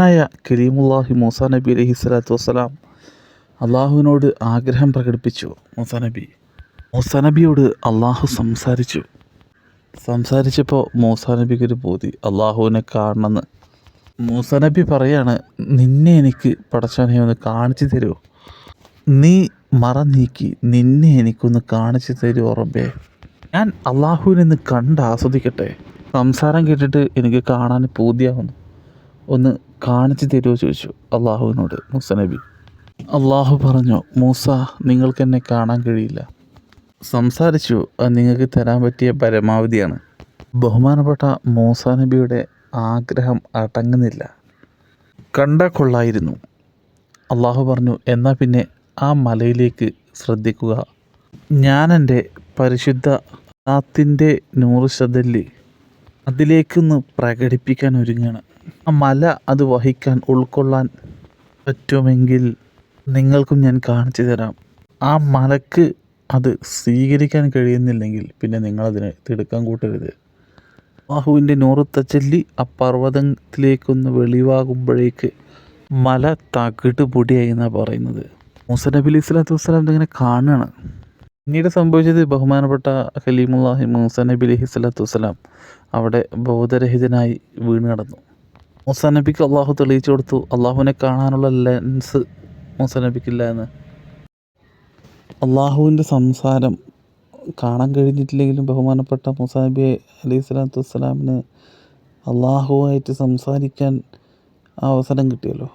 ായ കരീമുല്ലാഹി മൂസ നബി അലഹി സ്വലാത്തു വസ്സലാം അള്ളാഹുവിനോട് ആഗ്രഹം പ്രകടിപ്പിച്ചു. മൂസ നബി. മൂസ നബിയോട് അള്ളാഹു സംസാരിച്ചു. സംസാരിച്ചപ്പോൾ മൂസ നബിക്ക് ഒരു ബോധി. അള്ളാഹുവിനെ കാണണമെന്ന്. മൂസ നബി പറയാണ് നിന്നെ എനിക്ക് പടച്ചവനെ ഒന്ന് കാണിച്ചു തരുമോ നീ മറ നീക്കി നിന്നെ എനിക്കൊന്ന് കാണിച്ചു തരുമോ റബ്ബേ? ഞാൻ അള്ളാഹുവിനെ കണ്ട് ആസ്വദിക്കട്ടെ. സംസാരം കേട്ടിട്ട് എനിക്ക് കാണാൻ പൂതിയാവുന്നു. ഒന്ന് കാണിച്ചു തരുമോ ചോദിച്ചു. അള്ളാഹുവിനോട് മൂസ നബി. അള്ളാഹു പറഞ്ഞു മൂസ നിങ്ങൾക്ക് എന്നെ കാണാൻ കഴിയില്ല. സംസാരിച്ചു അത് നിങ്ങൾക്ക് തരാൻ പറ്റിയ പരമാവധിയാണ്. ബഹുമാനപ്പെട്ട മൂസ നബിയുടെ ആഗ്രഹം അടങ്ങുന്നില്ല. കണ്ട കൊള്ളായിരുന്നു. അള്ളാഹു പറഞ്ഞു എന്നാൽ പിന്നെ ആ മലയിലേക്ക് ശ്രദ്ധിക്കുക. ഞാൻ എന്റെ പരിശുദ്ധ നാത്തിന്റെ നൂറ് ശതൽ അതിലേക്കൊന്ന് പ്രകടിപ്പിക്കാൻ ഒരുങ്ങാണ്. ആ മല അത് വഹിക്കാൻ ഉൾക്കൊള്ളാൻ പറ്റുമെങ്കിൽ നിങ്ങൾക്കും ഞാൻ കാണിച്ചു തരാം. ആ മലക്ക് അത് സ്വീകരിക്കാൻ കഴിയുന്നില്ലെങ്കിൽ പിന്നെ നിങ്ങളതിനെ തിടുക്കം കൂട്ടരുത്. ബാഹുവിന്റെ നൂറുത്തച്ചല്ലി ആ പർവതത്തിലേക്കൊന്ന് വെളിവാകുമ്പോഴേക്ക് മല തകിട് പൊടിയായി എന്നാണ് പറയുന്നത്. മൂസ നബി അലൈഹി സ്വലാത്തു വസ്സലാം ഇങ്ങനെ കാണുകയാണ്. പിന്നീട് സംഭവിച്ചത് ബഹുമാനപ്പെട്ട ഖലീമുല്ലാഹി മൂസ നബി അലഹി സ്വലാത്തു വസ്സലാം. അവിടെ ബോധരഹിതനായി വീണ് നടന്നു മൂസ നബിക്ക് അള്ളാഹു തെളിയിച്ചു കൊടുത്തു അള്ളാഹുവിനെ കാണാനുള്ള ലെൻസ് മൂസ നബിക്കില്ല എന്ന്. അള്ളാഹുവിന്റെ സംസാരം കാണാൻ കഴിഞ്ഞിട്ടില്ലെങ്കിലും ബഹുമാനപ്പെട്ട മൂസ നബി അലൈഹി സ്വലാത്തു വസ്സലാമിന് അള്ളാഹുവായിട്ട് സംസാരിക്കാൻ അവസരം കിട്ടിയല്ലോ.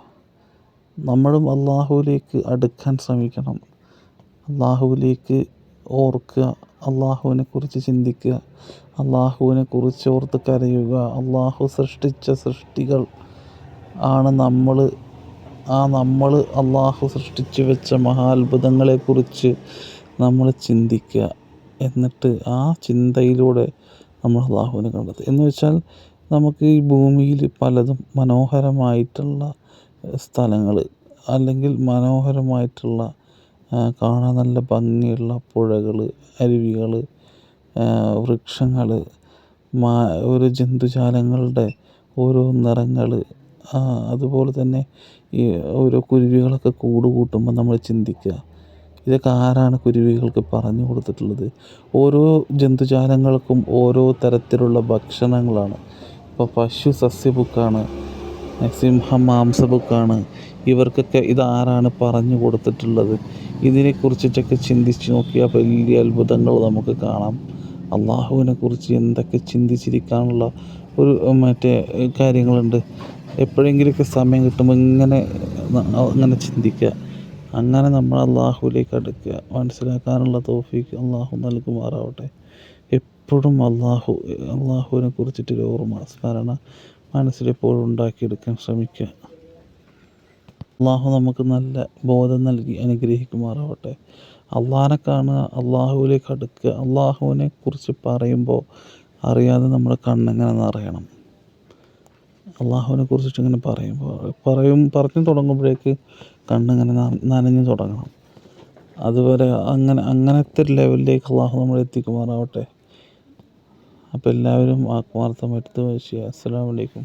നമ്മളും അള്ളാഹുവിലേക്ക് അടുക്കാൻ ശ്രമിക്കണം. അള്ളാഹുവിലേക്ക് ഓർക്കുക അള്ളാഹുവിനെ കുറിച്ച് ചിന്തിക്കുക അള്ളാഹുവിനെ കുറിച്ച് ഓർത്ത് കരയുക. അള്ളാഹു സൃഷ്ടിച്ച സൃഷ്ടികൾ ആണ് നമ്മൾ ആ നമ്മൾ അള്ളാഹു സൃഷ്ടിച്ചു വെച്ച മഹാത്ഭുതങ്ങളെക്കുറിച്ച് നമ്മൾ ചിന്തിക്കുക. എന്നിട്ട് ആ ചിന്തയിലൂടെ നമ്മൾ അള്ളാഹുവിനെ കണ്ടെത്തുക. എന്ന് വെച്ചാൽ നമുക്ക് ഈ ഭൂമിയിൽ പലതും മനോഹരമായിട്ടുള്ള സ്ഥലങ്ങൾ അല്ലെങ്കിൽ മനോഹരമായിട്ടുള്ള കാണാൻ നല്ല ഭംഗിയുള്ള പുഴകൾ അരുവികൾ വൃക്ഷങ്ങൾ ഒരു ജന്തുജാലങ്ങളുടെ ഓരോ നിറങ്ങൾ അതുപോലെ തന്നെ ഈ ഓരോ കുരുവികളൊക്കെ കൂട് കൂട്ടുമ്പോൾ നമ്മൾ ചിന്തിക്കുക ഇതൊക്കെ ആരാണ് കുരുവികൾക്ക് പറഞ്ഞു കൊടുത്തിട്ടുള്ളത്? ഓരോ ജന്തുജാലങ്ങൾക്കും ഓരോ തരത്തിലുള്ള ഭക്ഷണങ്ങളാണ്. ഇപ്പോൾ പശു സസ്യബുക്കാണ് മാംസ ബുക്കാണ് ഇവർക്കൊക്കെ ഇതാരാണ് പറഞ്ഞു കൊടുത്തിട്ടുള്ളത്? ഇതിനെക്കുറിച്ചിട്ടൊക്കെ ചിന്തിച്ച് നോക്കിയാൽ വലിയ അത്ഭുതങ്ങൾ നമുക്ക് കാണാം. അള്ളാഹുവിനെ കുറിച്ച് എന്തൊക്കെ ചിന്തിച്ചിരിക്കാനുള്ള ഒരു മറ്റേ കാര്യങ്ങളുണ്ട്. എപ്പോഴെങ്കിലുമൊക്കെ സമയം കിട്ടുമ്പോൾ ഇങ്ങനെ അങ്ങനെ ചിന്തിക്കുക. അങ്ങനെ നമ്മൾ അള്ളാഹുവിലേക്ക് അടുക്കുക. മനസ്സിലാക്കാനുള്ള തോഫീക്ക് അള്ളാഹു നൽകുമാറാവട്ടെ. എപ്പോഴും അള്ളാഹു അള്ളാഹുവിനെ കുറിച്ചിട്ടൊരു ഓർമ്മ സ്മരണ മനസ്സിലെപ്പോഴും ഉണ്ടാക്കിയെടുക്കാൻ ശ്രമിക്കുക. അള്ളാഹു നമുക്ക് നല്ല ബോധം നൽകി അനുഗ്രഹിക്കുമാറാവട്ടെ. അള്ളാഹിനെ കാണുക അള്ളാഹുവിലേക്ക് അടുക്കുക അള്ളാഹുവിനെ കുറിച്ച് പറയുമ്പോൾ അറിയാതെ നമ്മുടെ കണ്ണെങ്ങനെ നിറയണം. അള്ളാഹുവിനെ കുറിച്ചിട്ട് ഇങ്ങനെ പറയുമ്പോൾ പറയും പറഞ്ഞു തുടങ്ങുമ്പോഴേക്ക് കണ്ണിങ്ങനെ നനഞ്ഞു തുടങ്ങണം. അതുവരെ അങ്ങനെ അങ്ങനത്തെ ലെവലിലേക്ക് അള്ളാഹു നമ്മൾ എത്തിക്കുമാറാവട്ടെ. അപ്പോൾ എല്ലാവരും ആത്മാർത്ഥമായിട്ട് ചെയ്യുക. അലൈക്കും.